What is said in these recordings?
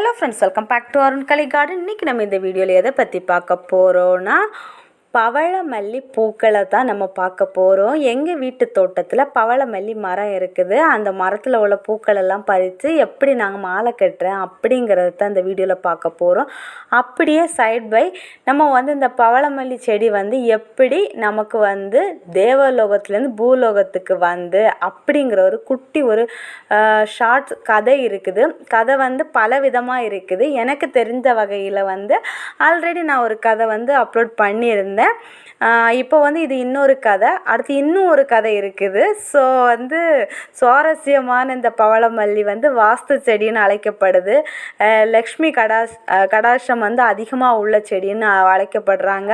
Hello friends welcome back to Arun Kalai garden இன்றைக்கி நம்ம இந்த வீடியோவில் எதை பற்றி பார்க்க போகிறோன்னா பவளமல்லி பூக்களை தான் நம்ம பார்க்க போகிறோம் எங்கள் வீட்டு தோட்டத்தில் பவளமல்லி மரம் இருக்குது. அந்த மரத்தில் உள்ள பூக்களெல்லாம் பறித்து எப்படி நாங்கள் மாலை கட்டுறேன் அப்படிங்கிறத தான் இந்த வீடியோவில் பார்க்க போகிறோம் அப்படியே சைட் பை நம்ம வந்து இந்த பவளமல்லி செடி வந்து எப்படி நமக்கு வந்து தேவலோகத்துலேருந்து பூலோகத்துக்கு வந்து அப்படிங்கிற ஒரு குட்டி ஒரு ஷார்ட்ஸ் கதை இருக்குது. கதை வந்து பல விதமாக இருக்குது. எனக்கு தெரிஞ்ச வகையில் வந்து ஆல்ரெடி நான் ஒரு கதை வந்து அப்லோட் பண்ணியிருந்தேன். இப்போ வந்து இது இன்னொரு கதை. அடுத்து இன்னும் ஒரு கதை இருக்குது. ஸோ வந்து சுவாரஸ்யமான இந்த பவளமல்லி வந்து வாஸ்து செடின்னு அழைக்கப்படுது. லக்ஷ்மி கடாஸ் கடாஷம் வந்து அதிகமாக உள்ள செடின்னு அழைக்கப்படுறாங்க.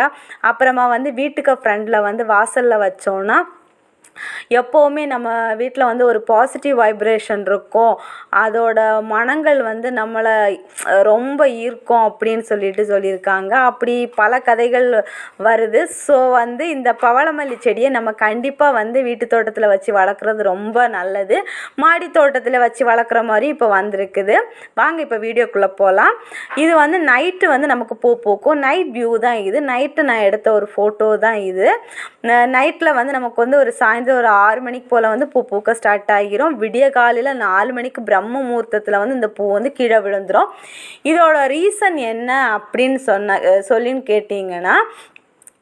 அப்புறமா வந்து வீட்டுக்கு ஃப்ரெண்டில் வந்து வாசலில் வச்சோன்னா எப்போவுமே நம்ம வீட்டில் வந்து ஒரு பாசிட்டிவ் வைப்ரேஷன் இருக்கும். அதோட மனங்கள் வந்து நம்மளை ரொம்ப ஈர்க்கும் அப்படின்னு சொல்லிட்டு சொல்லியிருக்காங்க. அப்படி பல கதைகள் வருது. ஸோ வந்து இந்த பவளமல்லி செடியை நம்ம கண்டிப்பாக வந்து வீட்டு தோட்டத்தில் வச்சு வளர்க்குறது ரொம்ப நல்லது. மாடி தோட்டத்தில் வச்சு வளர்க்குற மாதிரி இப்போ வந்திருக்குது. வாங்க இப்போ வீடியோக்குள்ளே போகலாம் இது வந்து நைட்டு வந்து நமக்கு பூ பூக்கும். நைட் வியூ தான் இது. நைட்டு நான் எடுத்த ஒரு ஃபோட்டோ தான் இது. நைட்டில் வந்து நமக்கு வந்து ஒரு சாயந்தரம் ஒரு ஆறு மணிக்கு போல் வந்து பூ பூக்க ஸ்டார்ட் ஆகிரும். விடிய காலையில் நாலு மணிக்கு பிரம்ம முகூர்த்தத்தில் வந்து இந்த பூ வந்து கீழே விழுந்துடும் இதோட ரீசன் என்ன அப்படின்னு சொன்ன சொல்லின்னு கேட்டிங்கன்னா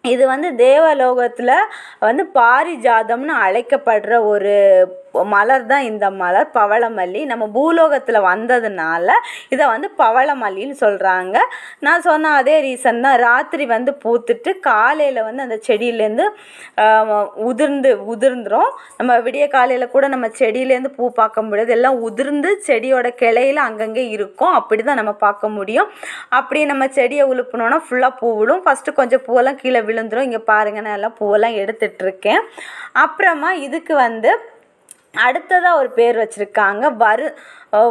இது வந்து தேவலோகத்தில் வந்து பாரிஜாதம்னு அழைக்கப்படுற ஒரு மலர் தான் இந்த மலர் பவளமல்லி. நம்ம பூலோகத்தில் வந்ததுனால இதை வந்து பவளமல்லின்னு சொல்கிறாங்க நான் சொன்ன அதே ரீசன் தான். ராத்திரி வந்து பூத்துட்டு காலையில் வந்து அந்த செடியிலேருந்து உதிர்ந்து உதிர்ந்துடும் நம்ம விடிய காலையில் கூட நம்ம செடியிலேருந்து பூ பார்க்க முடியாது. எல்லாம் உதிர்ந்து செடியோட கிளையில் அங்கங்கே இருக்கும். அப்படி தான் நம்ம பார்க்க முடியும். அப்படி நம்ம செடியை உழுப்பினோன்னா ஃபுல்லாக பூ விடும் ஃபஸ்ட்டு கொஞ்சம் பூவெல்லாம் கீழே விழுந்துரும். இங்கே பாருங்கள் நான் எல்லாம் பூவெல்லாம் எடுத்துட்ருக்கேன் அப்புறமா இதுக்கு வந்து அடுத்ததாக ஒரு பேர் வச்சுருக்காங்க. வரு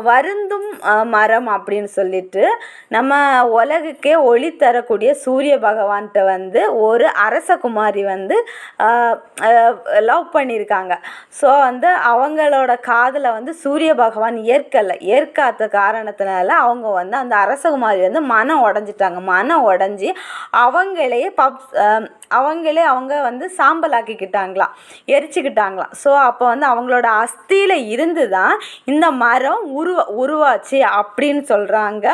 வருந்தும் மரம் அப்படின்னு சொல்லிட்டு நம்ம உலகுக்கே ஒளி தரக்கூடிய சூரிய பகவான்கிட்ட வந்து ஒரு அரசகுமாரி வந்து லவ் பண்ணியிருக்காங்க. ஸோ வந்து அவங்களோட காதில் வந்து சூரிய பகவான் ஏற்கலை ஏற்காத காரணத்தினால அவங்க வந்து அந்த அரசகுமாரி வந்து மனம் உடஞ்சிட்டாங்க. மனம் உடஞ்சி அவங்களே பப் அவங்களே அவங்க வந்து சாம்பலாக்கிக்கிட்டாங்களாம் எரிச்சுக்கிட்டாங்களாம். ஸோ அப்போ வந்து அவங்களோட அஸ்தியில் இருந்து தான் இந்த மரம் உருவ உருவாச்சு அப்படின்னு சொல்கிறாங்க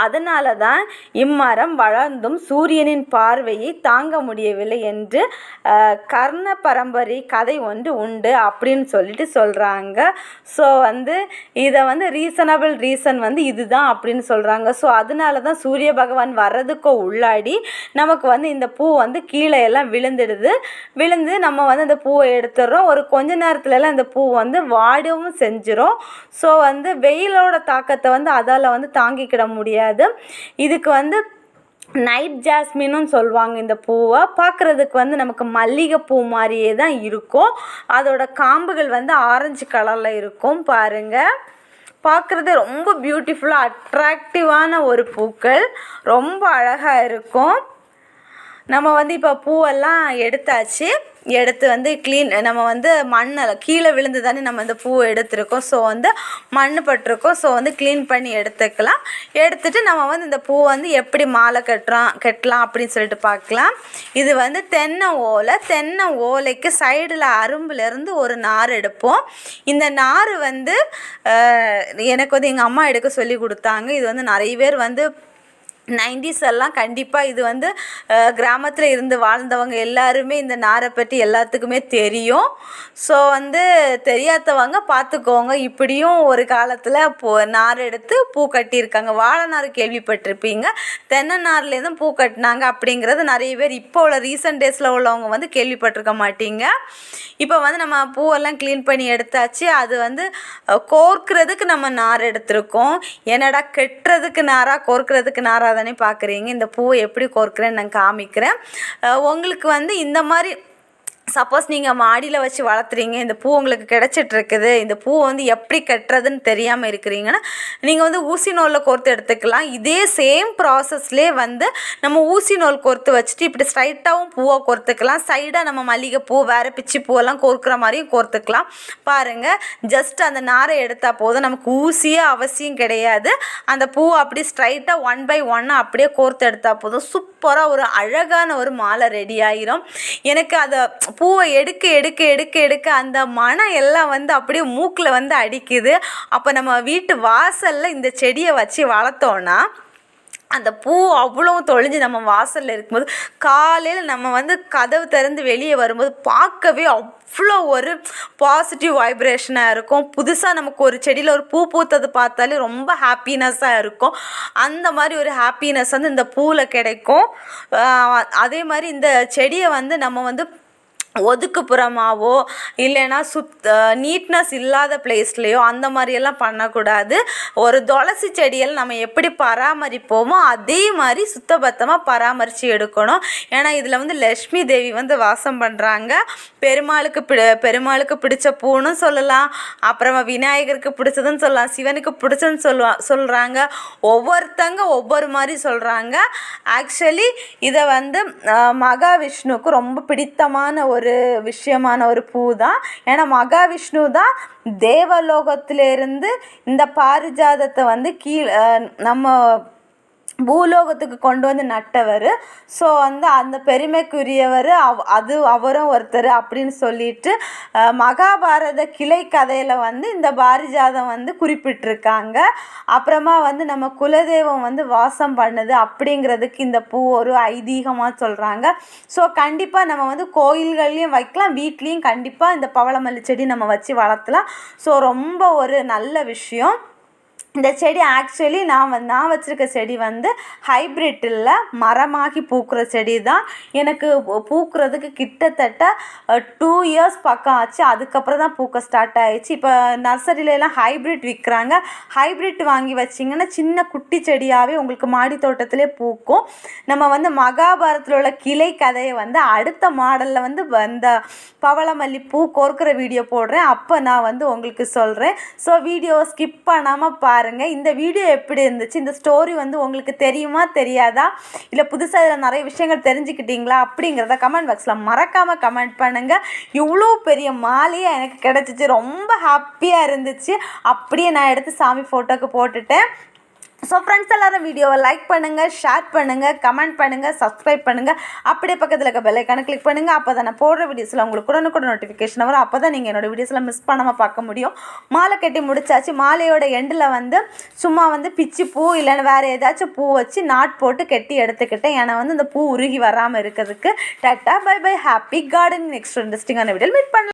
அதனால தான் இம்மரம் வளர்ந்தும் சூரியனின் பார்வையை தாங்க முடியவில்லை என்று கர்ண பரம்பரை கதை ஒன்று உண்டு அப்படின்னு சொல்லிட்டு சொல்கிறாங்க ஸோ வந்து இதை வந்து ரீசனபிள் ரீசன் வந்து இதுதான் அப்படின்னு சொல்கிறாங்க ஸோ அதனால தான் சூரிய பகவான் வர்றதுக்கு உள்ளாடி நமக்கு வந்து இந்த பூ வந்து கீழே எல்லாம் விழுந்துடுது. விழுந்து நம்ம வந்து அந்த பூவை எடுத்துடுறோம். ஒரு கொஞ்ச நேரத்துலலாம் இந்த பூ வந்து வாடவும் செஞ்சிடும் ஸோ வந்து வெயிலோட தாக்கத்தை வந்து அதால் வந்து தாங்கிக்கிட முடியாது. இதுக்கு வந்து நைட் ஜாஸ்மினும் சொல்லுவாங்க இந்த பூவை. பார்க்குறதுக்கு வந்து நமக்கு மல்லிகைப்பூ மாதிரியே தான் இருக்கும். அதோட காம்புகள் வந்து ஆரஞ்சு கலரில் இருக்கும். பாருங்கள் பார்க்குறது ரொம்ப பியூட்டிஃபுல்லாக அட்ராக்டிவான ஒரு பூக்கள். ரொம்ப அழகாக இருக்கும். நம்ம வந்து இப்போ பூவெல்லாம் எடுத்தாச்சு எடுத்து வந்து க்ளீன் நம்ம வந்து மண்ணில் கீழே விழுந்து தானே நம்ம இந்த பூவை எடுத்திருக்கோம். ஸோ வந்து மண் பட்டிருக்கோம். ஸோ வந்து க்ளீன் பண்ணி எடுத்துக்கலாம். எடுத்துட்டு நம்ம வந்து இந்த பூவை வந்து எப்படி மாலை கட்டுறோம் கட்டலாம் அப்படின்னு சொல்லிட்டு பார்க்கலாம். இது வந்து தென்னை ஓலை. தென்னை ஓலைக்கு சைடில் அரும்புலேருந்து ஒரு நார் எடுப்போம். இந்த நார் வந்து எனக்கு வந்து எங்கள் அம்மா எடுக்க சொல்லி கொடுத்தாங்க. இது வந்து நிறைய பேர் வந்து நைன்டிஸ் எல்லாம் கண்டிப்பாக இது வந்து கிராமத்தில் இருந்து வாழ்ந்தவங்க எல்லாருமே இந்த நாரை பற்றி எல்லாத்துக்குமே தெரியும். ஸோ வந்து தெரியாதவங்க பார்த்துக்கோங்க இப்படியும் ஒரு காலத்தில் பூ நார் எடுத்து பூ கட்டியிருக்காங்க. வாழை நார் கேள்விப்பட்டிருப்பீங்க. தென்னை நார்லேருந்தும் பூ கட்டினாங்க அப்படிங்கிறது நிறைய பேர் இப்போ உள்ள ரீசெண்ட் டேஸில் உள்ளவங்க வந்து கேள்விப்பட்டிருக்க மாட்டீங்க. இப்போ வந்து நம்ம பூவெல்லாம் க்ளீன் பண்ணி எடுத்தாச்சு. அது வந்து கோர்க்கிறதுக்கு நம்ம நார் எடுத்திருக்கோம். என்னடா கெட்டுறதுக்கு நாராக கோர்க்கிறதுக்கு நாராக தானே பார்க்குறீங்க இந்த பூவை எப்படி கோர்க்குறேன்னு நான் காமிக்கிறேன். உங்களுக்கு வந்து இந்த மாதிரி சப்போஸ் நீங்கள் மாடியில் வச்சு வளர்த்துறீங்க இந்த பூ உங்களுக்கு கிடச்சிட்ருக்குது இந்த பூ வந்து எப்படி கட்டுறதுன்னு தெரியாமல் இருக்கிறீங்கன்னா நீங்கள் வந்து ஊசி நூலில் கோர்த்து எடுத்துக்கலாம். இதே சேம் ப்ராசஸ்லேயே வந்து நம்ம ஊசி நூல் கோர்த்து வச்சுட்டு இப்படி ஸ்ட்ரைட்டாகவும் பூவை கோர்த்துக்கலாம். சைடாக நம்ம மல்லிகைப்பூ வேறு பிச்சி பூவெல்லாம் கோர்க்குற மாதிரியும் கோர்த்துக்கலாம். பாருங்கள் ஜஸ்ட் அந்த நாரை எடுத்தால் போதும். நமக்கு ஊசியே அவசியம் கிடையாது. அந்த பூவை அப்படி ஸ்ட்ரைட்டாக ஒன் பை ஒன்னாக அப்படியே கோர்த்து எடுத்தால் போதும். சூப்பராக ஒரு அழகான ஒரு மாலை ரெடி ஆயிரும். எனக்கு அதை பூவை எடுக்க எடுக்க எடுக்க எடுக்க அந்த மனம் எல்லாம் வந்து அப்படியே மூக்கில் வந்து அடிக்குது. அப்போ நம்ம வீட்டு வாசலில் இந்த செடியை வச்சு வளர்த்தோன்னா அந்த பூ அவ்வளோ தொழிஞ்சு நம்ம வாசலில் இருக்கும்போது காலையில் நம்ம வந்து கதவு திறந்து வெளியே வரும்போது பார்க்கவே அவ்வளோ ஒரு பாசிட்டிவ் வைப்ரேஷனாக இருக்கும். புதுசாக நமக்கு ஒரு செடியில் ஒரு பூ பூத்தது பார்த்தாலே ரொம்ப ஹாப்பினஸ்ஸாக இருக்கும். அந்த மாதிரி ஒரு ஹாப்பினஸ் வந்து இந்த பூவில் கிடைக்கும். அதே மாதிரி இந்த செடியை வந்து நம்ம வந்து ஒதுக்குப்புறமாவோ இல்லைன்னா சுத் நீட்னஸ் இல்லாத பிளேஸ்லேயோ அந்த மாதிரியெல்லாம் பண்ணக்கூடாது. ஒரு துளசி செடியில் நம்ம எப்படி பராமரிப்போமோ அதே மாதிரி சுத்தபத்தமாக பராமரித்து எடுக்கணும். ஏன்னா இதில் வந்து லக்ஷ்மி தேவி வந்து வாசம் பண்ணுறாங்க பெருமாளுக்கு பிடி பெருமாளுக்கு பிடிச்ச பூன்னு சொல்லலாம். அப்புறமா விநாயகருக்கு பிடிச்சதுன்னு சொல்லலாம். சிவனுக்கு பிடிச்சதுன்னு சொல்லுவா சொல்கிறாங்க ஒவ்வொருத்தங்க ஒவ்வொரு மாதிரி சொல்கிறாங்க ஆக்சுவலி இதை வந்து மகாவிஷ்ணுவுக்கு ரொம்ப பிடித்தமான ஒரு ஒரு விஷயமான ஒரு பூ தான் ஏன்னா மகாவிஷ்ணு தான் தேவலோகத்திலேருந்து இந்த பாரிஜாதத்தை வந்து கீழே நம்ம பூலோகத்துக்கு கொண்டு வந்து நட்டவர். ஸோ வந்து அந்த பெருமைக்குரியவர் அவ் அது அவரும் ஒருத்தர் அப்படின்னு சொல்லிட்டு மகாபாரத கிளை கதையில் வந்து இந்த பாரிஜாதம் வந்து குறிப்பிட்டிருக்காங்க. அப்புறமா வந்து நம்ம குலதெய்வம் வந்து வாசம் பண்ணுது அப்படிங்கிறதுக்கு இந்த பூ ஒரு ஐதீகமாக சொல்கிறாங்க ஸோ கண்டிப்பாக நம்ம வந்து கோயில்கள்லேயும் வைக்கலாம் வீட்லேயும் கண்டிப்பாக இந்த பவளமல்லி செடி நம்ம வச்சு வளர்த்தலாம். ஸோ ரொம்ப ஒரு நல்ல விஷயம். இந்த செடி ஆக்சுவலி நான் வந்து நான் வச்சுருக்க செடி வந்து ஹைப்ரிட் இல்லை மரமாகி பூக்கிற செடி தான் எனக்கு பூக்கிறதுக்கு கிட்டத்தட்ட டூ இயர்ஸ் பக்கம் ஆச்சு. அதுக்கப்புறம் தான் பூக்க ஸ்டார்ட் ஆயிடுச்சு. இப்போ நர்சரியிலலாம் ஹைப்ரிட் விற்கிறாங்க ஹைப்ரிட் வாங்கி வச்சிங்கன்னா சின்ன குட்டி செடியாகவே உங்களுக்கு மாடி தோட்டத்திலே பூக்கும். நம்ம வந்து மகாபாரத்தில் உள்ள கிளை கதையை வந்து அடுத்த மாடலில் வந்து இந்த பவளமல்லி பூ கோர்க்கிற வீடியோ போடுறேன். அப்போ நான் வந்து உங்களுக்கு சொல்கிறேன் ஸோ வீடியோ ஸ்கிப் பண்ணாமல் பா பாருங்கள் இந்த வீடியோ எப்படி இருந்துச்சு? இந்த ஸ்டோரி வந்து உங்களுக்கு தெரியுமா? தெரியாதா? இல்லை புதுசாக இதில் நிறைய விஷயங்கள் தெரிஞ்சுக்கிட்டீங்களா? அப்படிங்கிறத கமெண்ட் பாக்ஸில் மறக்காமல் கமெண்ட் பண்ணுங்கள் இவ்வளோ பெரிய மாலையாக எனக்கு கிடச்சிச்சு. ரொம்ப ஹாப்பியாக இருந்துச்சு. அப்படியே நான் எடுத்து சாமி ஃபோட்டோக்கு போட்டுட்டேன். ஸோ ஃப்ரெண்ட்ஸ் எல்லோரும் வீடியோவை லைக் பண்ணுங்கள் ஷேர் பண்ணுங்கள் கமெண்ட் பண்ணுங்கள் சப்ஸ்கிரைப் பண்ணுங்கள் அப்படியே பக்கத்தில் இருக்க பெல்லைக்கான கிளிக் பண்ணுங்கள் அப்போ தான் நான் போடுற வீடியோஸில் உங்களுக்கு கூட நோட்டிஃபிகேஷன் வரும். அப்போ தான் நீங்கள் என்னோடய வீடியோஸில் மிஸ் பண்ணாமல் பார்க்க முடியும். மாலை கட்டி முடிச்சாச்சு. மாலையோட எண்டில் வந்து சும்மா வந்து பிச்சு பூ இல்லைன்னா வேறு ஏதாச்சும் பூ வச்சு நாட் போட்டு கட்டி எடுத்துக்கிட்டேன். ஏன்னா வந்து இந்த பூ உருகி வராமல் இருக்கிறதுக்கு tata bye bye happy garden. Next இன்ட்ரெஸ்டிங்கான வீடியோ மீட் பண்ணலாம்.